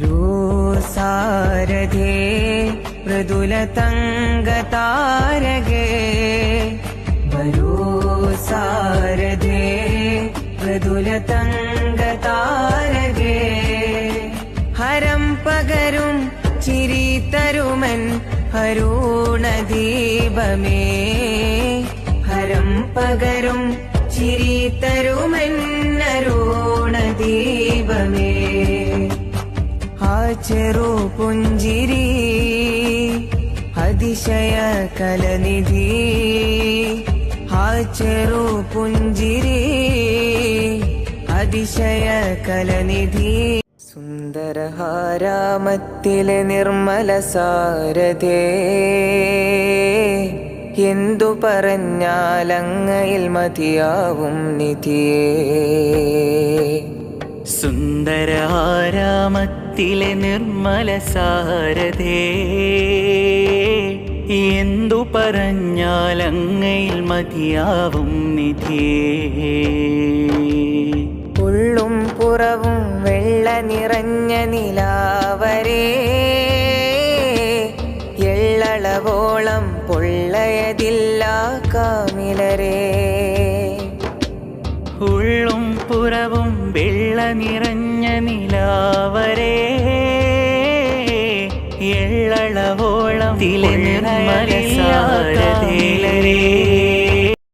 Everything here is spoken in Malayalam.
रो सारधे प्रदुलतङ्गतार वरो सारधे प्रदुलतङ्गतार हरं पगरुं पगरु चिरि हरं पगरुं देव मे ചെറു പുഞ്ചിരി അതിശയ കലനിധി. ആ ചെറു പുഞ്ചിരി അതിശയ കലനിധി. സുന്ദരഹാരാമത്തിലെ നിർമ്മല സാരഥേ എന്തു പറഞ്ഞാലങ്ങയിൽ മതിയാവും നിധിയേ. സുന്ദരാരാമത്തിലെ നിർമ്മല സാരതേ എന്തു പറഞ്ഞാലങ്ങയിൽ മതിയാവും നിധിയേ ഉള്ളും പുറവും വെള്ള നിറഞ്ഞ നിലാവരേ എള്ളളവോളം പൊള്ളയതില്ല കാമിലരേ. ഉള്ളും പുറവും വെള്ള നിറഞ്ഞ നിലാവരേ. എള്ളളവോളം തിലെ സാരഥേ